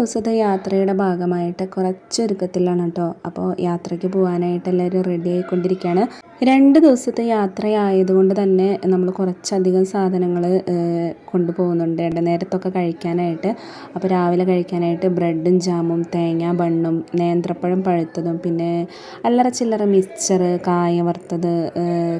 ദിവസത്തെ യാത്രയുടെ ഭാഗമായിട്ട് കുറച്ചൊരുക്കത്തിലാണ് കേട്ടോ. അപ്പോൾ യാത്രയ്ക്ക് പോകാനായിട്ട് എല്ലാവരും റെഡി ആയിക്കൊണ്ടിരിക്കുകയാണ്. രണ്ട് ദിവസത്തെ യാത്രയായതുകൊണ്ട് തന്നെ നമ്മൾ കുറച്ചധികം സാധനങ്ങൾ കൊണ്ടുപോകുന്നുണ്ട്. ഇടനേരത്തൊക്കെ കഴിക്കാനായിട്ട്. അപ്പോൾ രാവിലെ കഴിക്കാനായിട്ട് ബ്രെഡും ജാമും തേങ്ങ ബണ്ണും നേന്ത്രപ്പഴം പഴുത്തതും പിന്നെ അല്ലറ ചില്ലറ മിക്സ്ചർ കായ വറുത്തത്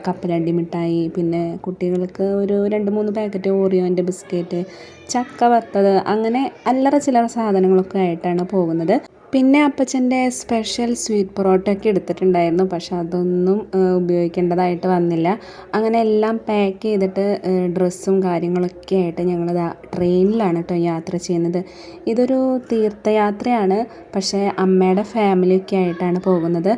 കപ്പലണ്ടി മിഠായി പിന്നെ കുട്ടികൾക്ക് ഒരു രണ്ട് മൂന്ന് പാക്കറ്റ് ഓറിയോന്റെ ബിസ്ക്കറ്റ് ചക്ക വറുത്തത് അങ്ങനെ അല്ലറ ചില്ലറ സാധനങ്ങളൊക്കെ ആയിട്ടാണ് പോകുന്നത്. പിന്നെ അപ്പച്ചന്റെ സ്പെഷ്യൽ സ്വീറ്റ് പൊറോട്ടയൊക്കെ എടുത്തിട്ടുണ്ടായിരുന്നു. പക്ഷെ അതൊന്നും ഉപയോഗിക്കേണ്ടതായിട്ട് വന്നില്ല. അങ്ങനെ എല്ലാം പാക്ക് ചെയ്തിട്ട് ഡ്രസ്സും കാര്യങ്ങളൊക്കെ ആയിട്ട് ഞങ്ങൾ ട്രെയിനിലാണ് കേട്ടോ യാത്ര ചെയ്യുന്നത്. ഇതൊരു തീർത്ഥയാത്രയാണ്. പക്ഷേ അമ്മയുടെ ഫാമിലിയൊക്കെ ആയിട്ടാണ് പോകുന്നത്.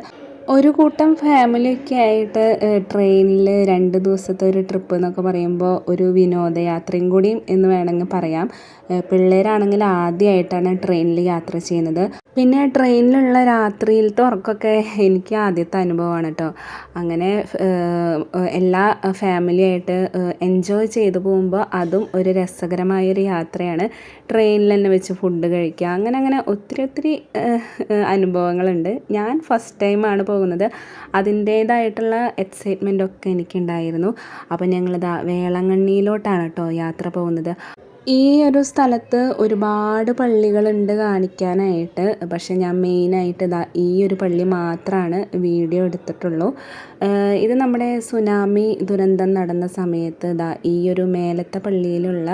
ഒരു കൂട്ടം ഫാമിലിയൊക്കെ ആയിട്ട് ട്രെയിനിൽ രണ്ട് ദിവസത്തെ ഒരു ട്രിപ്പ് എന്നൊക്കെ പറയുമ്പോൾ ഒരു വിനോദയാത്രയും കൂടിയും എന്ന് വേണമെങ്കിൽ പറയാം. പിള്ളേരാണെങ്കിൽ ആദ്യമായിട്ടാണ് ട്രെയിനിൽ യാത്ര ചെയ്യുന്നത്. പിന്നെ ട്രെയിനിലുള്ള രാത്രിയിലത്തെ ഉറക്കമൊക്കെ എനിക്ക് ആദ്യത്തെ അനുഭവമാണ് കേട്ടോ അങ്ങനെ എല്ലാ ഫാമിലിയായിട്ട് എൻജോയ് ചെയ്തു പോകുമ്പോൾ അതും ഒരു രസകരമായൊരു യാത്രയാണ്. ട്രെയിനിൽ തന്നെ വെച്ച് ഫുഡ് കഴിക്കുക. അങ്ങനെ അങ്ങനെ ഒത്തിരി ഒത്തിരി അനുഭവങ്ങളുണ്ട്. ഞാൻ ഫസ്റ്റ് ടൈമാണ് പോകുന്നത്. അതിന്റേതായിട്ടുള്ള എക്സൈറ്റ്മെന്റ് ഒക്കെ എനിക്കുണ്ടായിരുന്നു. അപ്പോൾ ഞങ്ങളിതാ വേളങ്ങണ്ണിയിലോട്ടാണ് കേട്ടോ യാത്ര പോകുന്നത്. ഈ ഒരു സ്ഥലത്ത് ഒരുപാട് പള്ളികളുണ്ട് കാണിക്കാനായിട്ട്. പക്ഷേ ഞാൻ മെയിനായിട്ട് ഇതാ ഈ ഒരു പള്ളി മാത്രമാണ് വീഡിയോ എടുത്തിട്ടുള്ളൂ. ഇത് നമ്മുടെ സുനാമി ദുരന്തം നടന്ന സമയത്ത് ഇതാ ഈ ഒരു മേലത്തെ പള്ളിയിലുള്ള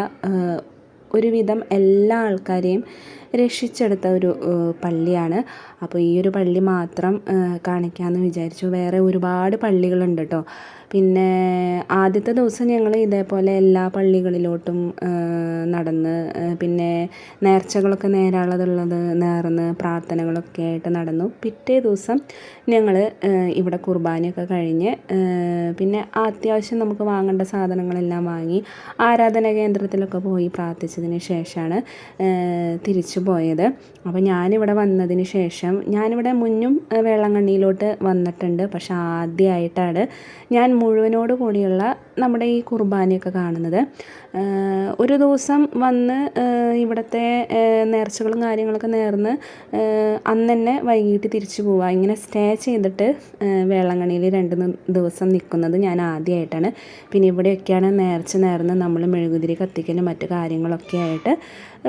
ഒരുവിധം എല്ലാ ആൾക്കാരെയും രക്ഷിച്ചെടുത്ത ഒരു പള്ളിയാണ്. അപ്പോൾ ഈ ഒരു പള്ളി മാത്രം കാണിക്കാമെന്ന് വിചാരിച്ചു. വേറെ ഒരുപാട് പള്ളികളുണ്ട് കേട്ടോ പിന്നെ ആദ്യത്തെ ദിവസം ഞങ്ങൾ ഇതേപോലെ എല്ലാ പള്ളികളിലോട്ടും നടന്ന് പിന്നെ നേർച്ചകളൊക്കെ നേരാളതുള്ളത് നേർന്ന് പ്രാർത്ഥനകളൊക്കെ ആയിട്ട് നടന്നു. പിറ്റേ ദിവസം ഞങ്ങൾ ഇവിടെ കുർബാനയൊക്കെ കഴിഞ്ഞ് പിന്നെ അത്യാവശ്യം നമുക്ക് വാങ്ങേണ്ട സാധനങ്ങളെല്ലാം വാങ്ങി ആരാധന കേന്ദ്രത്തിലൊക്കെ പോയി പ്രാർത്ഥിച്ചതിന് ശേഷമാണ് തിരിച്ചു പോയത്. അപ്പോൾ ഞാനിവിടെ വന്നതിന് ശേഷം ഞാനിവിടെ മുന്നും വേളാങ്കണ്ണിയിലോട്ട് വന്നിട്ടുണ്ട്. പക്ഷെ ആദ്യമായിട്ടാണ് ഞാൻ മുഴുവനോട് കൂടിയുള്ള നമ്മുടെ ഈ കുർബാനയൊക്കെ കാണുന്നത്. ഒരു ദിവസം വന്ന് ഇവിടുത്തെ നേർച്ചകളും കാര്യങ്ങളൊക്കെ നേർന്ന് അന്ന് തന്നെ വൈകിട്ട് തിരിച്ചു പോവുക ഇങ്ങനെ സ്റ്റേ ചെയ്തിട്ട് വേളാങ്കണ്ണിയിൽ രണ്ട് ദിവസം നിൽക്കുന്നത് ഞാൻ ആദ്യമായിട്ടാണ് പിന്നെ ഇവിടെയൊക്കെയാണ് നേർച്ച നേർന്ന് നമ്മൾ മെഴുകുതിരി കത്തിക്കലും മറ്റു കാര്യങ്ങളൊക്കെ ആയിട്ട്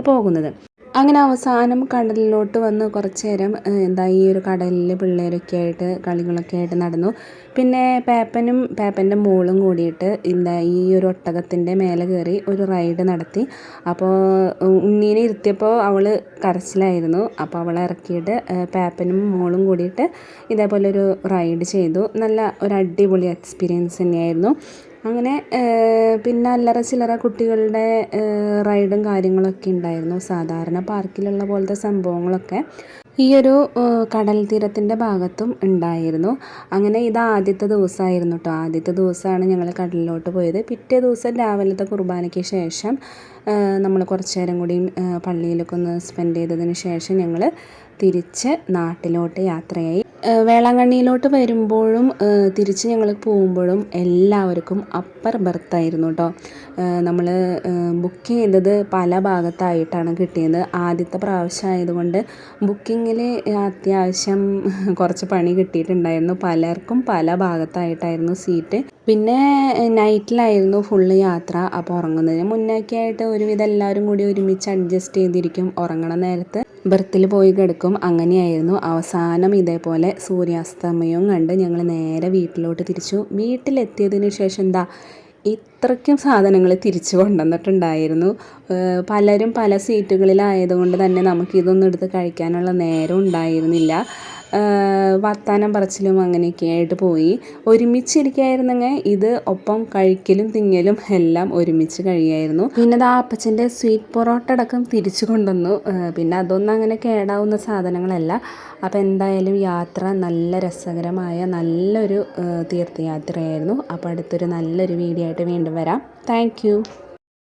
പോകുന്നത്. അങ്ങനെ അവസാനം കടലിലോട്ട് വന്ന് കുറച്ച് നേരം എന്താ ഈ ഒരു കടലിൽ പിള്ളേരൊക്കെ ആയിട്ട് കളികളൊക്കെ ആയിട്ട് നടന്നു. പിന്നെ പേപ്പനും പേപ്പന്റെ മോളും കൂടിയിട്ട് എന്താ ഈ ഒരു ഒട്ടകത്തിന്റെ മേലെ കയറി ഒരു റൈഡ് നടത്തി. അപ്പോൾ ഉണ്ണീനെ ഇരുത്തിയപ്പോൾ അവൾ കരച്ചിലായിരുന്നു. അപ്പോൾ അവളെ ഇറക്കിയിട്ട് പേപ്പനും മോളും കൂടിയിട്ട് ഇതേപോലെ ഒരു റൈഡ് ചെയ്തു. നല്ല ഒരു അടിപൊളി എക്സ്പീരിയൻസ് തന്നെയായിരുന്നു. അങ്ങനെ പിന്നെ അല്ലറ ചില്ലറ കുട്ടികളുടെ റൈഡും കാര്യങ്ങളൊക്കെ ഉണ്ടായിരുന്നു. സാധാരണ പാർക്കിലുള്ള പോലത്തെ സംഭവങ്ങളൊക്കെ ഈയൊരു കടൽ തീരത്തിന്റെ ഭാഗത്തും ഉണ്ടായിരുന്നു. അങ്ങനെ ഇത് ആദ്യത്തെ ദിവസമായിരുന്നു കേട്ടോ ആദ്യത്തെ ദിവസമാണ് ഞങ്ങൾ കടലിലോട്ട് പോയത്. പിറ്റേ ദിവസം രാവിലത്തെ കുർബാനയ്ക്ക് ശേഷം നമ്മൾ കുറച്ച് നേരം കൂടി പള്ളിയിലൊക്കെ ഒന്ന് സ്പെൻഡ് ചെയ്തതിന് ശേഷം ഞങ്ങൾ തിരിച്ച് നാട്ടിലോട്ട് യാത്രയായി. വേളാങ്കണ്ണിയിലോട്ട് വരുമ്പോഴും തിരിച്ച് ഞങ്ങൾ പോകുമ്പോഴും എല്ലാവർക്കും അപ്പർ ബർത്തായിരുന്നു കേട്ടോ നമ്മൾ ബുക്ക് ചെയ്തത് പല ഭാഗത്തായിട്ടാണ് കിട്ടിയത്. ആദ്യത്തെ പ്രാവശ്യം ആയതുകൊണ്ട് ബുക്കിങ്ങിൽ അത്യാവശ്യം കുറച്ച് പണി കിട്ടിയിട്ടുണ്ടായിരുന്നു. പലർക്കും പല ഭാഗത്തായിട്ടായിരുന്നു സീറ്റ് പിന്നെ നൈറ്റിലായിരുന്നു ഫുള്ള് യാത്ര അപ്പോൾ ഉറങ്ങുന്നതിന് മുന്നൊക്കെ ആയിട്ട് ഒരുവിധം എല്ലാവരും കൂടി ഒരുമിച്ച് അഡ്ജസ്റ്റ് ചെയ്തിരിക്കും ഉറങ്ങണ നേരത്ത്. ബർത്തിൽ പോയി കിടക്കും. അങ്ങനെയായിരുന്നു. അവസാനം ഇതേപോലെ സൂര്യാസ്തമയവും കണ്ട് ഞങ്ങൾ നേരെ വീട്ടിലോട്ട് തിരിച്ചു. വീട്ടിലെത്തിയതിന് ശേഷം എന്താ ഇത്രയ്ക്കും സാധനങ്ങൾ തിരിച്ചു കൊണ്ടുവന്നിട്ടുണ്ടായിരുന്നു. പലരും പല സീറ്റുകളിലായതുകൊണ്ട് തന്നെ നമുക്കിതൊന്നും എടുത്ത് കഴിക്കാനുള്ള നേരം ഉണ്ടായിരുന്നില്ല. വർത്താനം പറച്ചിലും അങ്ങനെയൊക്കെ ആയിട്ട് പോയി. ഒരുമിച്ചിരിക്കുകയായിരുന്നെങ്കിൽ ഇത് ഒപ്പം കഴിക്കലും തിങ്ങലും എല്ലാം ഒരുമിച്ച് കഴിയായിരുന്നു. പിന്നെ അത് അപ്പച്ചന്റെ സ്വീറ്റ് പൊറോട്ട അടക്കം തിരിച്ചു കൊണ്ടുവന്നു. പിന്നെ അതൊന്നും അങ്ങനെ കേടാവുന്ന സാധനങ്ങളല്ല. അപ്പോൾ എന്തായാലും യാത്ര നല്ല രസകരമായ നല്ലൊരു തീർത്ഥയാത്രയായിരുന്നു. അപ്പോൾ അടുത്തൊരു നല്ലൊരു വീഡിയോ ആയിട്ട് വീണ്ടും വരാം. താങ്ക്